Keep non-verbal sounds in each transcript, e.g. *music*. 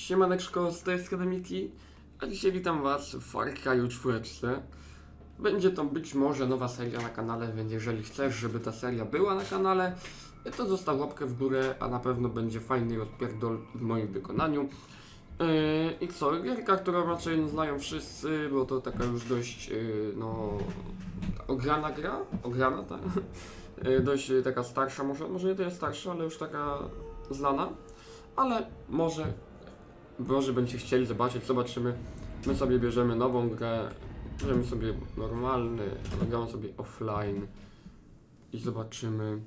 Siemaneczko z tej Akademiki, a dzisiaj witam Was w Far Cry'u 4. Będzie to być może nowa seria na kanale, więc jeżeli chcesz, żeby ta seria była na kanale, to zostaw łapkę w górę, a na pewno będzie fajny rozpierdol w moim wykonaniu. Yy, I co, gierka, którą raczej znają wszyscy, bo to taka już dość, yy, no, ograna gra, ograna, tak? *laughs* Yy, dość yy, taka starsza, może, może nie tyle starsza, ale już taka znana, ale może może będziecie chcieli zobaczyć, zobaczymy. My sobie bierzemy nową grę, bierzemy sobie normalny, gramy sobie offline i zobaczymy,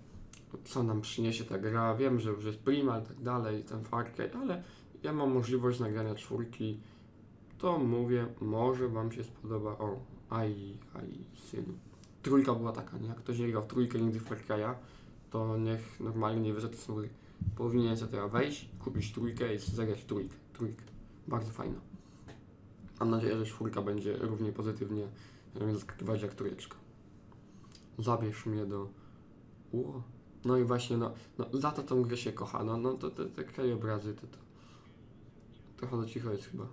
co nam przyniesie ta gra. Wiem, że już jest Primal i tak dalej, ten Far Cry, ale ja mam możliwość nagrania czwórki, to mówię, może Wam się spodoba. O, aj, aj, syn. Trójka była taka, nie? Jak ktoś nie grał w trójkę nigdy w Far Cry'a, to niech normalnie nie wyszedł z. Powinien sobie teraz wejść, kupić trójkę i zagrać trójkę. Trójkę. Bardzo fajna. Mam nadzieję, że czwórka będzie równie pozytywnie zaskakiwać jak trójeczka. Zabierz mnie do... Ło. No i właśnie, no, no za to tą grę się kocha, no, no to te, te krajobrazy, to, to... Trochę za cicho jest chyba.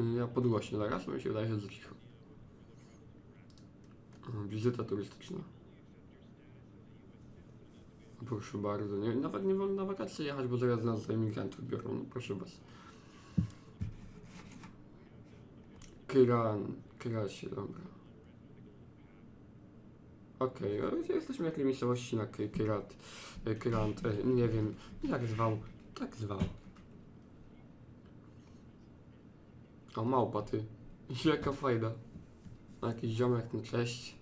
Y, Ja podgłośnię zaraz, bo mi się wydaje, że za cicho. Wizyta turystyczna. Proszę bardzo. Nie, nawet nie wolno na wakacje jechać, bo zaraz nas za imigrantów biorą. No proszę was. Kran. Krasie, dobra. Okej, okay, jesteśmy w jakiej miejscowości na K- Kirat. e, Kirant, e, nie wiem, jak zwał. Tak zwał. O, małpa ty. *laughs* Jaka fajna. Jakiś ziomek, no cześć.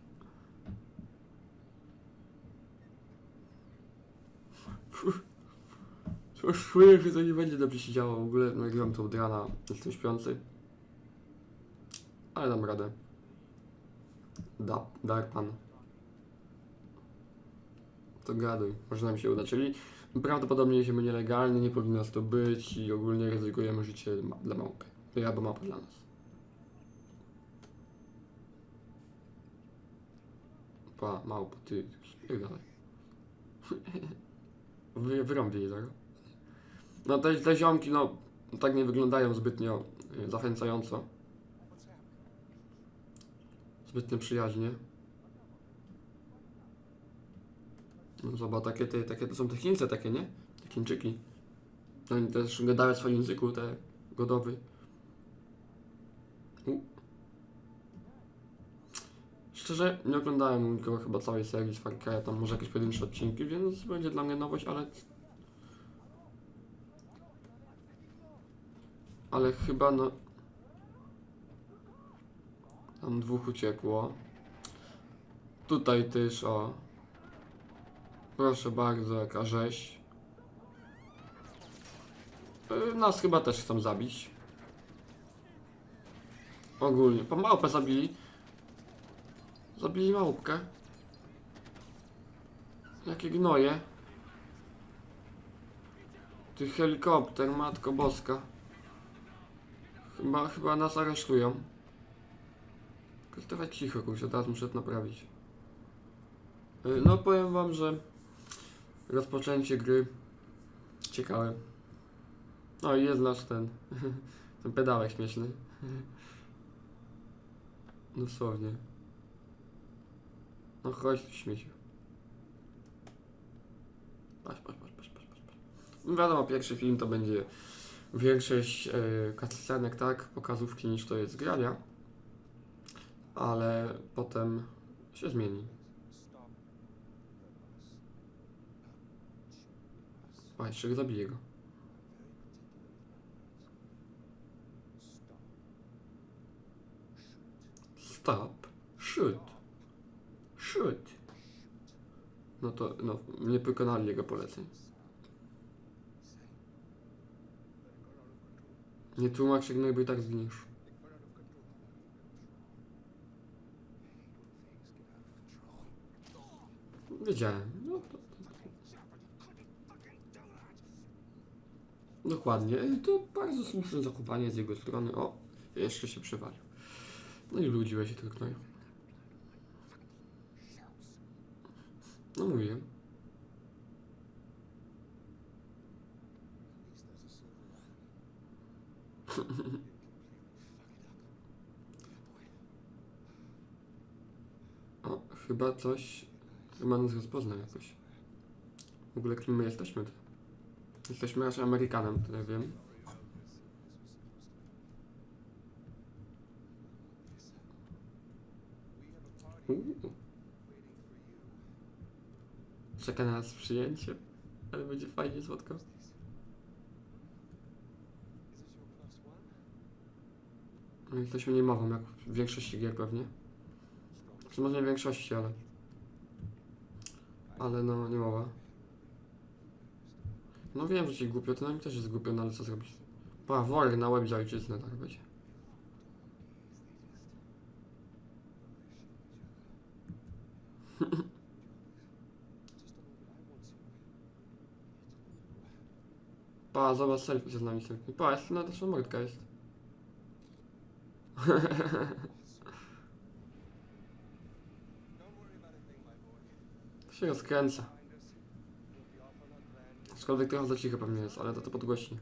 Coś czuję, że to nie będzie dobrze się działo. W ogóle nagrywam to od rana, jestem śpiący. Ale dam radę. Da, Darpan. To gaduj, może nam się uda. Czyli prawdopodobnie jedziemy nielegalnie, nie powinno nas to być i ogólnie ryzykujemy życie dla małpy. Albo małpa dla nas. Pa, małpo, ty, jak dalej. Wy, wyrąbię je zaraz. No te, te ziomki, no, tak nie wyglądają zbytnio y, zachęcająco. Zbytnio przyjaźnie. No zobacz, takie, te, takie to są te Chińce takie, nie? Te Chińczyki. Oni też gadają w swoim języku, te godowy. U. Szczerze, nie oglądałem nikogo chyba całej serii z Far tam może jakieś pojedyncze odcinki, więc będzie dla mnie nowość, ale... Ale chyba no... Tam dwóch uciekło. Tutaj też, o. Proszę bardzo, jaka rzeź. Y, Nas chyba też chcą zabić. Ogólnie. Po małpę zabili. Zabili małpkę. Jakie gnoje. Ty helikopter, matko boska. Chyba, chyba nas aresztują. Tylko cicho, kurczę, teraz muszę to naprawić. Y, No powiem wam, że rozpoczęcie gry ciekawe. No i jest nasz ten, *laughs* ten pedałek śmieszny. *laughs* Dosłownie. No chodź tu śmieciu. Patrz, patrz, patrz, patrz, patrz, patrz. No Wiadomo, pierwszy film to będzie większość cutscenek, tak, pokazówki niż to jest grania. Ale potem się zmieni. Jeszcze zabiję go. Stop. Shoot. No to, no, nie wykonali jego poleceń. Nie tłumacz się, no i tak zginiesz. Wiedziałem. No to, Dokładnie. To bardzo słuszne zachowanie z jego strony. O, jeszcze się przewalił. No i ludziłeś się tylko. No mówię. O, chyba coś... Chyba nas rozpoznał jakoś. W ogóle kim my jesteśmy? Jesteśmy raczej Amerykanem, tyle wiem. Uuu. Czeka na nas przyjęcie, ale będzie fajnie słodko. No, Jesteśmy niemową, jak w większości gier pewnie. Czy może nie większości, ale... Ale no, nie mowa. No wiem, że ci głupio, to nam też jest głupio, no ale co zrobić? Pa, na łeb za ojczyznę, tak będzie. *laughs* Pa, zobacz, selfie z nami selfie. Pa, jest na nasza mordka jest. To się rozkręca. Aczkolwiek trochę za cicho pewnie jest, ale to to podgłośni.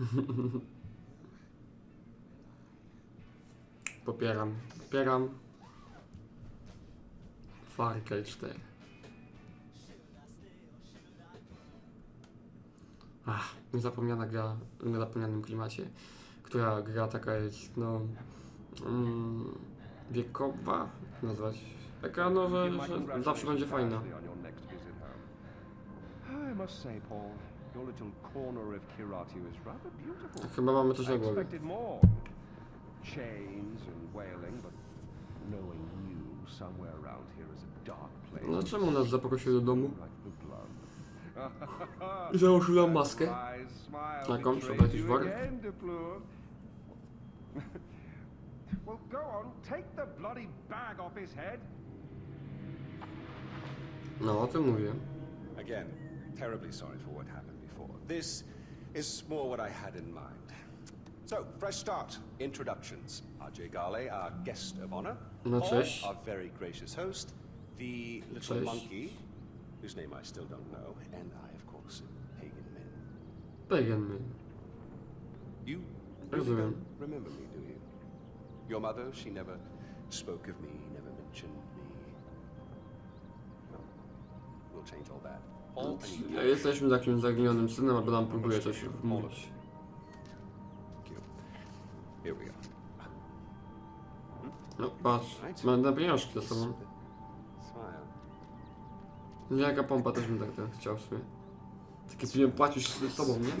*laughs* Popieram. Popieram. Far Cry 4. Ach, niezapomniana gra w niezapomnianym klimacie, która gra taka jest, no, mm, wiekowa, nazwać, taka, no, że, że zawsze będzie fajna. Chyba mamy coś na głowie. No czemu nas zaprosił do domu? *laughs* I założył nam maskę. *laughs* Taką, trzeba jakiś worek. again, Duplur. *laughs* well, go on, take the bloody bag off his head. No, o tym mówię. Again, terribly sorry for what happened before. This is more what I had in mind. So, fresh start. Introductions. RJ Gale, our guest of honor. No, cześć. our very gracious host. The little Cześć. monkey, whose name I still don't know. And I, of course, Pagan Min. Pagan Man. You really don't remember me, do you? Your mother, she never spoke of me, never mentioned Ja jesteśmy takim zaginionym synem, albo nam próbuje coś wmówić. No, patrz, będę pieniążki ze sobą. Smile. Jaka pompa też bym tak, tak chciał w sumie. Takie pieniądze płacisz z sobą, nie?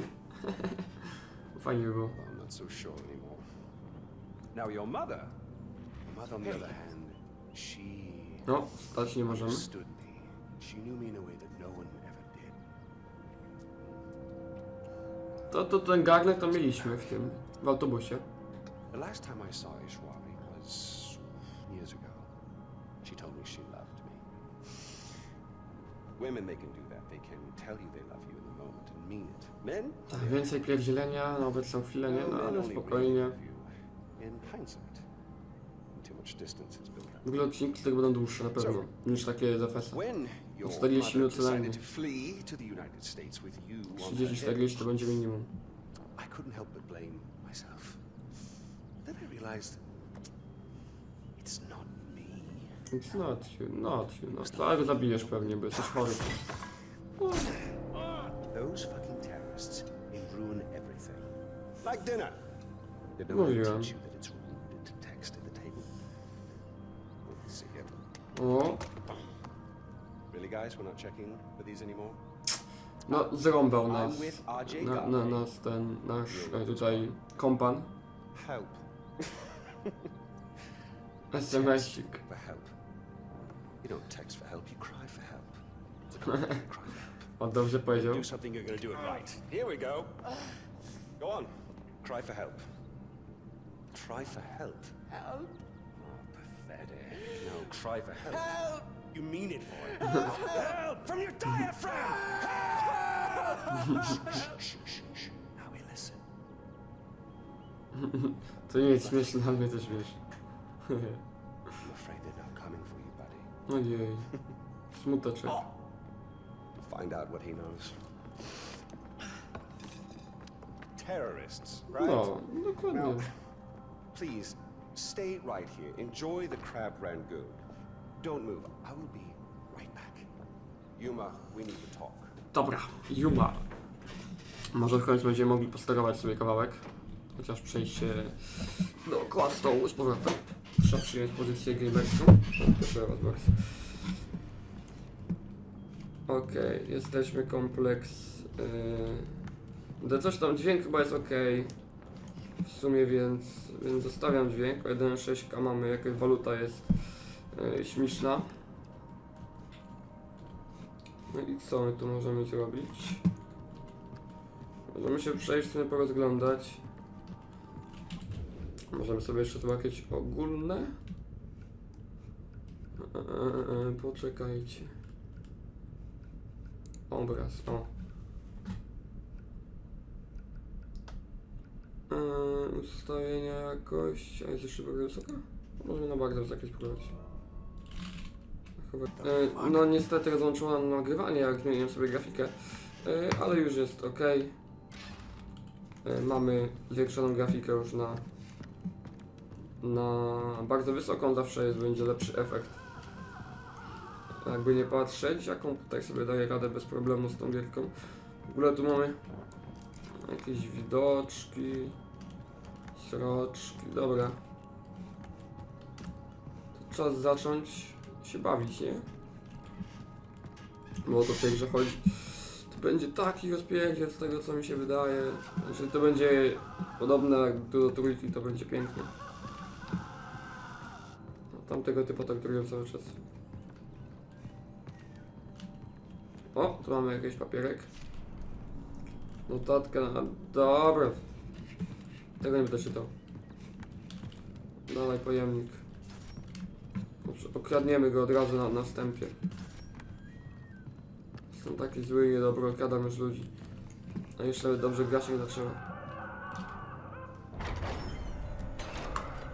*laughs* Fajnie by było. Now, your mother, mother, on the other hand, she No, stać nie możemy. She knew me in a way that no one ever did. To, to ten garnek to mieliśmy w tym, w autobusie. The last time I saw Ishwari was years ago. She told me she loved me. Women, they can do that. They can tell you they love you in the moment and mean it. Men, Tak, więcej pierdzielenia na obecną chwilę, nie? well, No, men ale spokojnie. in hindsight. Too much distance has built up. W ogóle odcinki tego będą dłuższe na pewno, niż takie z FS. When your 40 mother minut co najmniej. decided to flee to the United States with you on her 30-40 to będzie minimum. I couldn't help but blame myself. Then I realized it's not me. It's not you, not you, no. Ale go zabijesz pewnie, bo jesteś chory. Those fucking terrorists, they ruin everything. Like dinner. Did no one Mówiłem. teach you that it's rude to text at the table? Let's see here. O, Really, guys, we're not checking for these anymore? no zrąbał I'm nas, with RJ na, na, Gale. nas ten nasz e, tutaj kompan. Help. *laughs* SMS-cik. For help. You don't text for help, you cry for help. It's a *laughs* common cry for help. On dobrze powiedział. Do something, you're gonna do it right. Here we go. Go on. Cry for help. Try for help. Help? Oh, pathetic. No, cry for help. Help! You mean it, boy. help! From your diaphragm! Help! shh, shh, shh, shh, shh. Now we listen. *laughs* To nie jest śmieszne, ale mnie. I'm afraid they're not coming for you, buddy. Ojej. Smuteczek. Oh. Find out what he knows. terrorists, right? No, dokładnie. Now, please stay right here. Enjoy the crab rangoon. Don't move. I will be right back. Yuma, we need to talk. Dobra, Yuma. Może w końcu będziemy mogli posterować sobie kawałek. Chociaż przejść się dookoła stołu z powrotem. Trzeba przyjąć pozycję gamerską. Proszę was bardzo. Okej, jesteśmy kompleks. Yy... De coś tam dźwięk chyba jest ok. W sumie więc, więc zostawiam dźwięk. O 1.6k mamy, jakaś waluta jest yy, śmieszna. No i co my tu możemy zrobić? Możemy się przejść, sobie porozglądać. Możemy sobie jeszcze jakieś ogólne. E, e, e, poczekajcie. Obraz, o. E, ustawienia jakość. A jest jeszcze bardzo wysoka? Możemy na bardzo wysokie spróbować. Chyba. E, no niestety rozłączyłam nagrywanie, jak zmieniłem sobie grafikę, e, ale już jest ok. E, mamy zwiększoną grafikę już na na bardzo wysoką, zawsze jest, będzie lepszy efekt. Jakby nie patrzeć, jaką tutaj sobie daje radę bez problemu z tą gierką. W ogóle tu mamy jakieś widoczki, sroczki, dobra. To czas zacząć się bawić, nie? Bo to w tej grze chodzi. To będzie taki rozpierdziel z tego co mi się wydaje. Jeżeli to będzie podobne do trójki, to będzie pięknie. No, Tamtego typu traktują cały czas. O, tu mamy jakiś papierek. Notatka na... Dobra. Tego nie będę czytał. Dawaj pojemnik. Dobrze, Okradniemy go od razu na następie. Jestem taki zły i niedobry, okradam już ludzi. A jeszcze dobrze gra się nie zaczęła.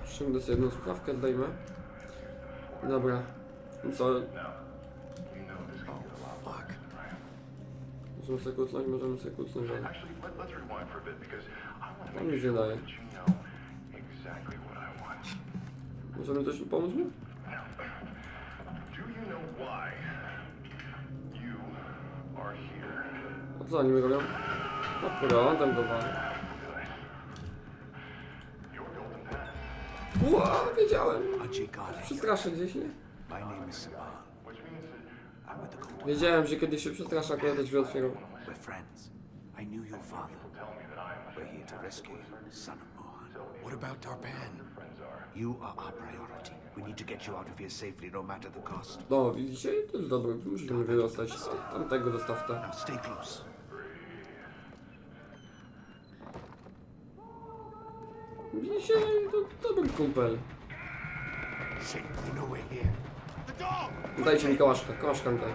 Ściągnę sobie jedną słuchawkę, zdejmę. Dobra. I co? Możemy sobie kucnąć, możemy sobie kucnąć, ale... Make nic nie daje. Możemy coś pomóc mu? Now, do you know why you are here? A co oni robią? No prądem go Ła, wiedziałem. Przestraszę gdzieś, nie? Wiedziałem, że kiedyś się przestraszę, akurat drzwi otwierał. We're friends. I knew your father. tell me that I'm We're here to rescue you, son of Mohan. What about are. You are our priority. We need to get you out of here safely, no matter the cost. No, widzicie? To jest dobre, musimy wydostać. Tamtego zostaw ta. Now stay close. Widzicie? To dobry kumpel. Safe. You know we're here. Dajcie mi kołaszka, kołaszka mi daj.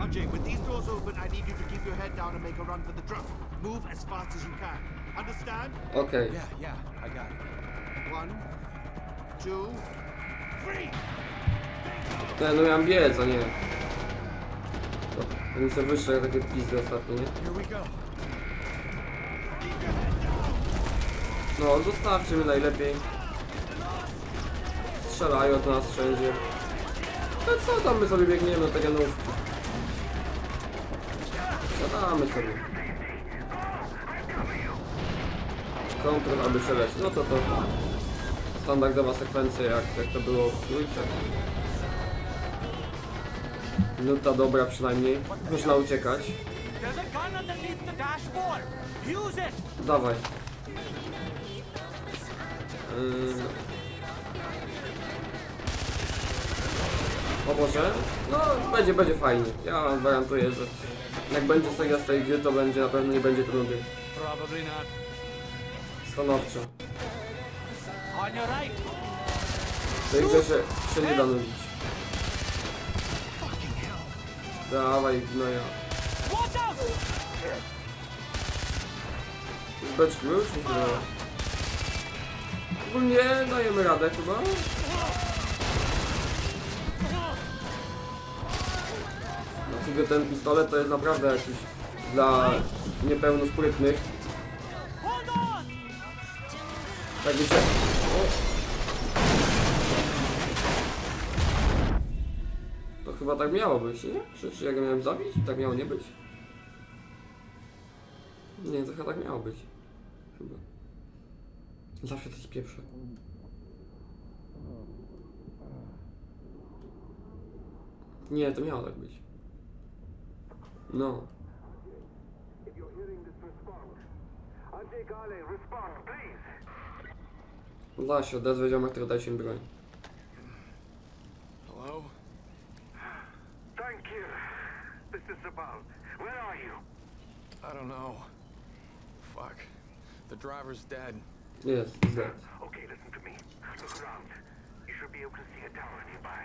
Ajay, with these doors open, I need you to keep your head down and make a run for the truck. Move as fast as you can. Understand? Okej. Yeah, yeah, I got it. One, two, three. Nie, no miałem biec, a nie. To mi sobie wyższe takie pizdy ostatnie, nie? No, zostawcie mnie najlepiej. Strzelają do nas wszędzie. No co tam my sobie biegniemy do tego nówki? Siadamy sobie. Aby. No to to standardowa sekwencja, jak, jak to było w trójce. Minuta dobra przynajmniej. Można uciekać. Dawaj. Yy... O Boże, no będzie, będzie fajnie. Ja gwarantuję, że jak będzie seria z tej gry, to będzie na pewno nie będzie trudny. Probably not. Stanowczo. W tej grze się, nie da nudzić. Dawaj, no ja. Watch out! Beczki już nie. Ogólnie dajemy radę chyba. Dlatego ten pistolet to jest naprawdę jakiś dla niepełnosprytnych. Tak. To chyba tak miało być, nie? Czy ja go miałem zabić? Tak miało nie być? Nie, to chyba tak miało być. Chyba. Zawsze coś pieprze. Nie, to miało tak być. No. Da się odezwać ziomek, który daj się mi broń. Hello? Thank you. This is Sabal. Where are you? I don't know. Fuck. The driver's dead. Jest, dead. Okay, listen to me. Look around. You should be able to see a tower nearby.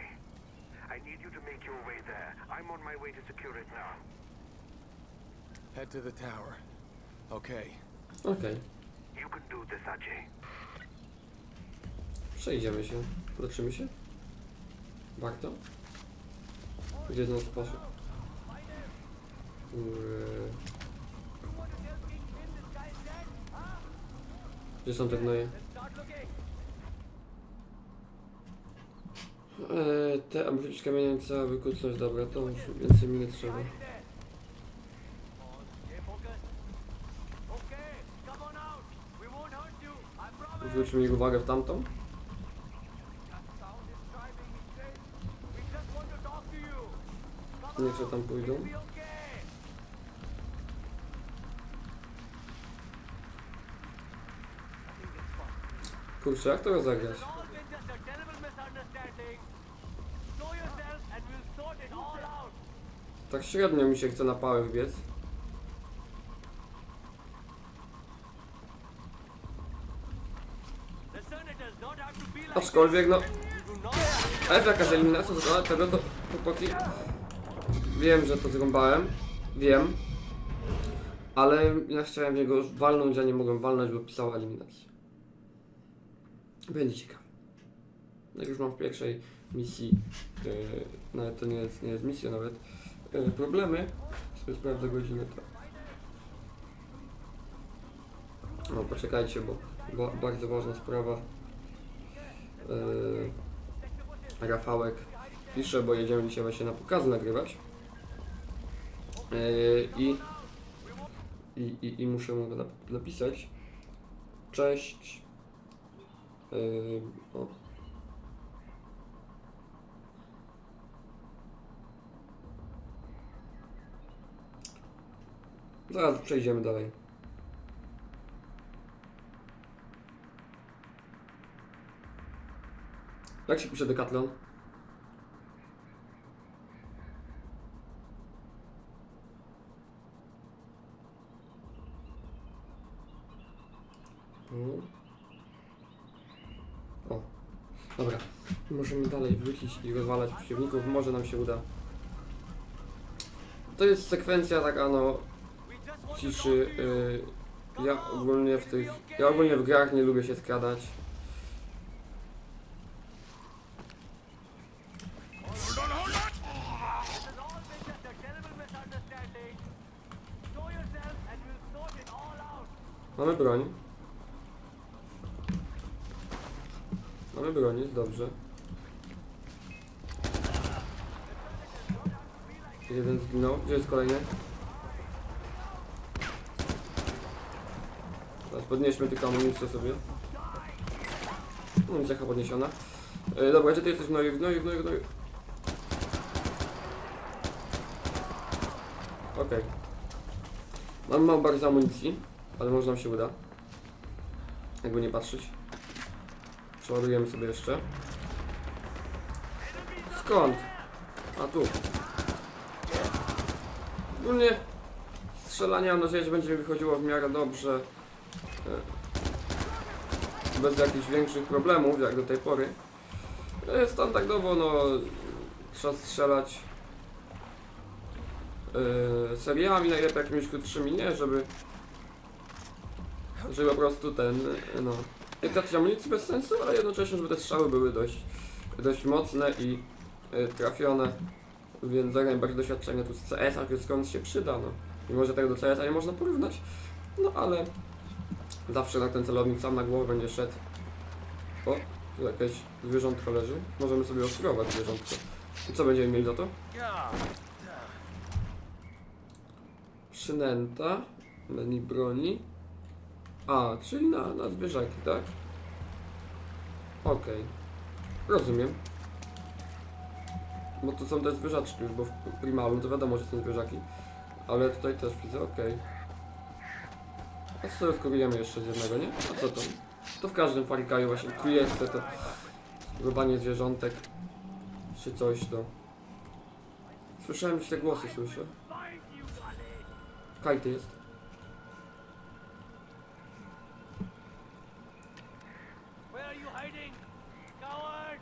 I need you to make your way there. I'm on my way to secure it now. Head to the tower. Okay. Okej. Ajay. Przejdziemy się. Leczymy się? Warto? Gdzie sposób? Yy. Gdzie są te gnoje? Eee, te, aby wrócić kamieniem trzeba wykucnąć, dobra, to już więcej mi nie trzeba. Zwróćmy ich uwagę w tamtą. Niech się tam pójdą. Kurczę, jak to rozegrać? Tak średnio mi się chce na pałę wbiec. Aczkolwiek no... Ale jakaś eliminacja zrobiona tego to chłopaki... Wiem, że to zrąbałem. Wiem. Ale ja chciałem w niego walnąć, a nie mogłem walnąć, bo pisała eliminację. Będzie ciekawe. Jak już mam w pierwszej misji, yy, nawet to nie jest, nie jest misja nawet, yy, problemy, sobie sprawdzę godzinę tak. No poczekajcie, bo, bo bardzo ważna sprawa. Yy, Rafałek pisze, bo jedziemy dzisiaj właśnie na pokazy nagrywać. Yy, i, i, i, I muszę mu nap- napisać. Cześć. Yy, o. Zaraz przejdziemy dalej. Jak się pisze Decathlon? Mm. O, dobra. Możemy dalej wrócić i rozwalać przeciwników. Może nam się uda. To jest sekwencja taka, no, ciszy. y, ja ogólnie w tych. Ja ogólnie w grach nie lubię się skradać. Mamy broń. Mamy broń, jest dobrze. Jeden zginął. Gdzie jest kolejny? Teraz podnieśmy tylko amunicję sobie. Amunicja chyba podniesiona. E, dobra, gdzie ty jesteś gnoju, gnoju, gnoju, gnoju? Okej. Mam mało bardzo amunicji, ale może nam się uda. Jakby nie patrzeć. Przeładujemy sobie jeszcze. Skąd? A tu. Ogólnie strzelanie mam nadzieję, że będzie mi wychodziło w miarę dobrze. E, Bez jakichś większych problemów, jak do tej pory. E, Standardowo, no, trzeba strzelać e, seriami, najlepiej jakimiś krótszymi, nie, żeby żeby po prostu ten, no, nie tracić amunicji bez sensu, ale jednocześnie, żeby te strzały były dość, dość mocne i e, trafione, więc jak najbardziej doświadczenie tu z CS, a skąd się przyda, no. Mimo, że tego do CSa nie można porównać. No ale zawsze na ten celownik sam na głowę będzie szedł. O, tu jakieś zwierzątko leży. Możemy sobie ostrować zwierzątko. I co będziemy mieli za to? Przynęta, menu broni. A, czyli na, na zwierzaki, tak? Okej. Rozumiem. Bo to są te zwierzaczki już, bo w Primalum to wiadomo, że są zwierzaki. Ale tutaj też widzę, okej. A co sobie wkurujemy jeszcze z jednego, nie? A co to? To w każdym farikaju właśnie krujecie to zbudowanie zwierzątek czy coś to. Słyszałem, że te głosy słyszę. Kajty jest. Where are you hiding? Coward!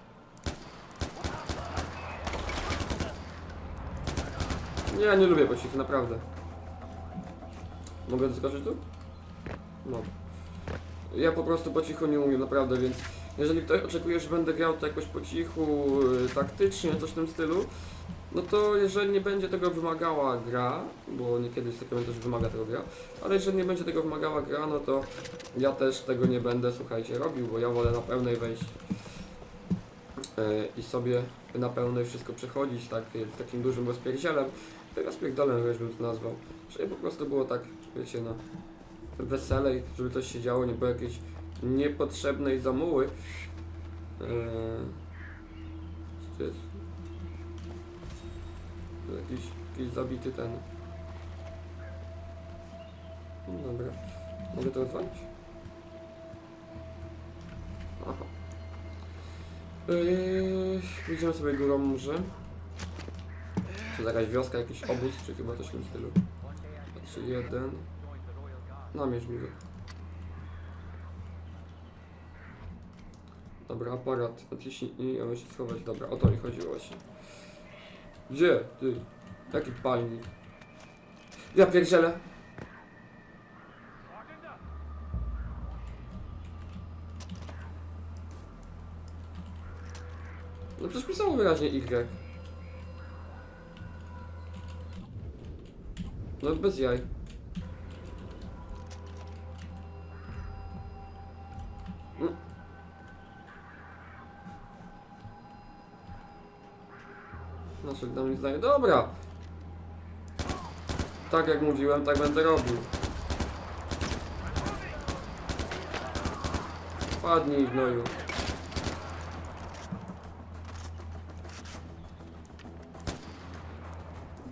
Nie, ja nie lubię pocichu, naprawdę. Mogę doskoczyć tu? No. Ja po prostu po cichu nie umiem, naprawdę, więc jeżeli ktoś oczekuje, że będę grał to jakoś po cichu, y, taktycznie, coś w tym stylu, no to jeżeli nie będzie tego wymagała gra, bo niekiedy takiego też wymaga tego gra, ale jeżeli nie będzie tego wymagała gra, no to ja też tego nie będę, słuchajcie, robił, bo ja wolę na pełnej wejść y, i sobie na pełnej wszystko przechodzić, tak, z takim dużym rozpierdzielem, rozpierdolem, wiesz, bym to nazwał, żeby po prostu było tak, wiecie, no, weselej, żeby coś się działo, nie było jakiejś niepotrzebnej zamuły. Eee, co to jest? Jakiś, jakiś zabity ten. No Dobra. Mogę to odwalić? Aha. Eee, sobie górą może. Czy jakaś wioska, jakiś obóz, czy chyba coś w tym stylu. 3, 1. Namierz mi go. Dobra, aparat. Naciśnij i on się schować. Dobra, o to mi chodziło właśnie. Gdzie? Ty? Jaki palnik? Ja pierdzielę. No przecież pisało wyraźnie Y. No bez jaj. No. Nasze dam zdanie. Dobra. Tak jak mówiłem, tak będę robił. Padnij, gnoju.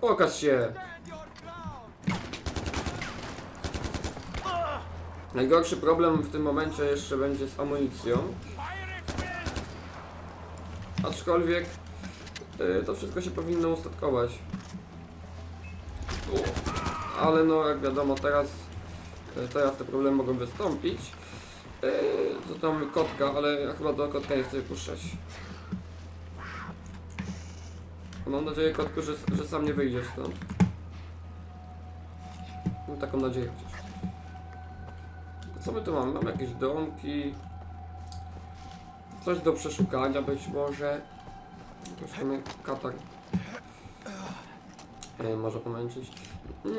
Pokaż się. Najgorszy problem w tym momencie jeszcze będzie z amunicją. Aczkolwiek y, to wszystko się powinno ustatkować. Ale no jak wiadomo teraz y, teraz te problemy mogą wystąpić. Y, to tam kotka, ale ja chyba do kotka nie chcę puszczać. Mam nadzieję kotku, że, że sam nie wyjdziesz stąd. Mam taką nadzieję. Co my tu mamy? Mamy jakieś domki. Coś do przeszukania być może. Prosimy katar. E, może pomęczyć.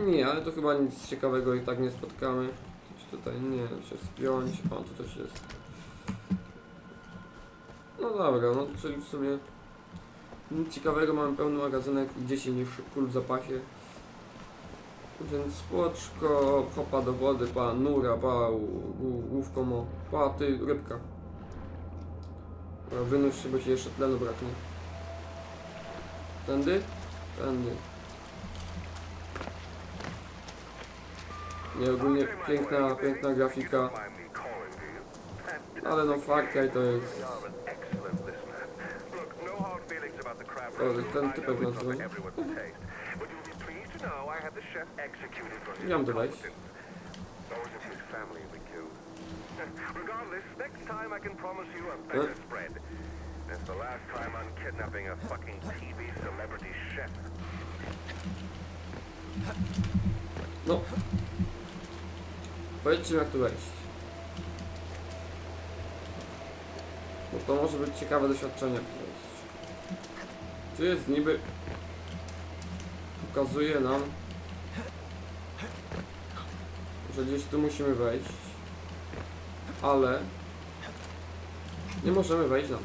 Nie, ale to chyba nic ciekawego i tak nie spotkamy. Coś tutaj nie, się spiąć. O, tu też jest. No dobra, no czyli w sumie nic ciekawego, mamy pełny magazynek i 10 kul w zapasie. Więc spoczko, hopa do wody, pa, nura, pa, łu- łu- łówką, o, pa, ty, rybka. Dobra, Wynurz się, bo ci jeszcze tlenu braknie. Tędy? Tędy. Nie, ogólnie piękna, piękna grafika, ale no Far Cry to jest... No O, ten typek nazywa. everyone's taste, but you'll be pleased to family we killed. Regardless, next time I can promise you a better Huh? spread. That's the last time I'm kidnapping a fucking TV celebrity chef. No. Powiedzcie jak tu wejść. Bo to może być ciekawe doświadczenie, jak tu wejść. Tu jest niby... Pokazuje nam... że gdzieś tu musimy wejść, ale nie możemy wejść na to.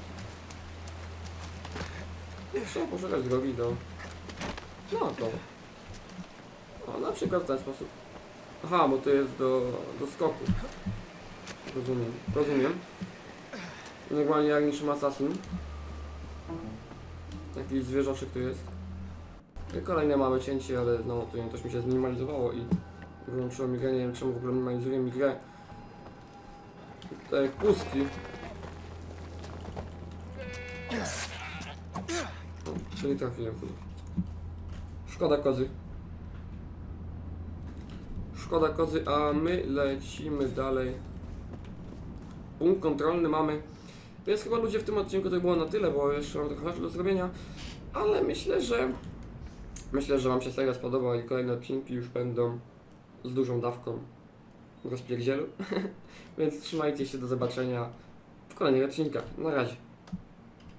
Trzeba poszukać drogi do... No to. O, na przykład w ten sposób. Aha, bo to jest do, do skoku. Rozumiem, rozumiem. Normalnie jak niczym assassin. Jakiś zwierzoczek tu jest. I kolejne małe cięcie, ale no to też mi się zminimalizowało i wyłączyło mi grę. Nie wiem czemu w ogóle minimalizuje mi grę. Te kuski. No, czyli trafiłem. Szkoda kozy. Szkoda kozy, a my lecimy dalej. Punkt kontrolny mamy. Więc chyba ludzie w tym odcinku to było na tyle, bo jeszcze mam trochę do zrobienia. Ale myślę, że myślę, że Wam się seria spodoba i kolejne odcinki już będą z dużą dawką rozpierdzielu. *laughs* Więc trzymajcie się, do zobaczenia w kolejnych odcinkach. Na razie.